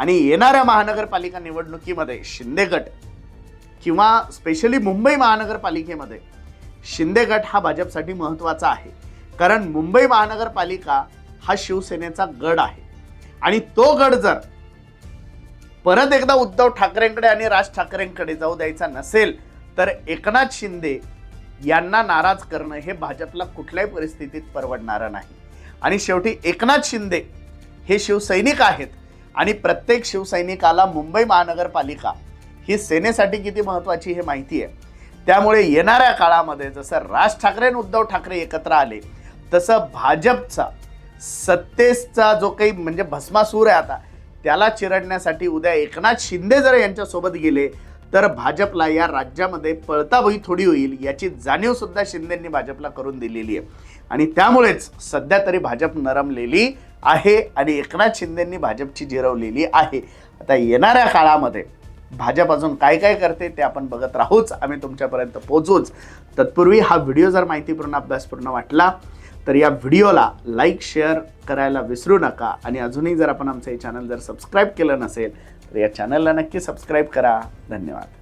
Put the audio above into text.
आणि येणाऱ्या महानगरपालिका निवडणुकीमध्ये शिंदे गट किंवा स्पेशली मुंबई महानगरपालिकेमध्ये शिंदे गट हा भाजपसाठी महत्त्वाचा आहे. कारण मुंबई महानगरपालिका हा शिवसेनेचा गड आहे. आणि तो गड जर परत एकदा उद्धव ठाकरेंकडे आणि राज ठाकरेंकडे जाऊ द्यायचा नसेल तर एकनाथ शिंदे यांना नाराज करणं हे भाजपला कुठल्याही परिस्थितीत परवडणारं नाही. आणि शेवटी एकनाथ शिंदे हे शिवसैनिक आहेत. आणि प्रत्येक शिवसैनिकाला मुंबई महानगरपालिका ही सेनेसाठी किती महत्त्वाची हे माहिती आहे. त्यामुळे येणाऱ्या काळामध्ये जसं राज ठाकरे आणि उद्धव ठाकरे एकत्र आले तसं भाजपचा सत्तेचा जो काही म्हणजे भस्मासूर आहे आता त्याला चिरडण्यासाठी उद्या एकनाथ शिंदे जर यांच्यासोबत गेले तर भाजपला या राज्यामध्ये पळताभई थोडी होईल याची जाणीवसुद्धा शिंदेंनी भाजपला करून दिलेली आहे. आणि त्यामुळेच सध्या तरी भाजप नरमलेली आहे आणि एकनाथ शिंदेंनी भाजपची जिरवलेली आहे. आता येणाऱ्या काळामध्ये भाजप अजून काय काय करते ते आपण बघत राहूच. आम्ही तुमच्यापर्यंत पोहोचूच. तत्पूर्वी हा व्हिडिओ जर माहितीपूर्ण अभ्यासपूर्ण वाटला तर या व्हिडिओला लाईक शेअर करायला विसरू नका. आणि अजूनही जर आपण आमचं हे चॅनल जर सबस्क्राईब केलं नसेल तर या चॅनलला नक्की सबस्क्राईब करा. धन्यवाद.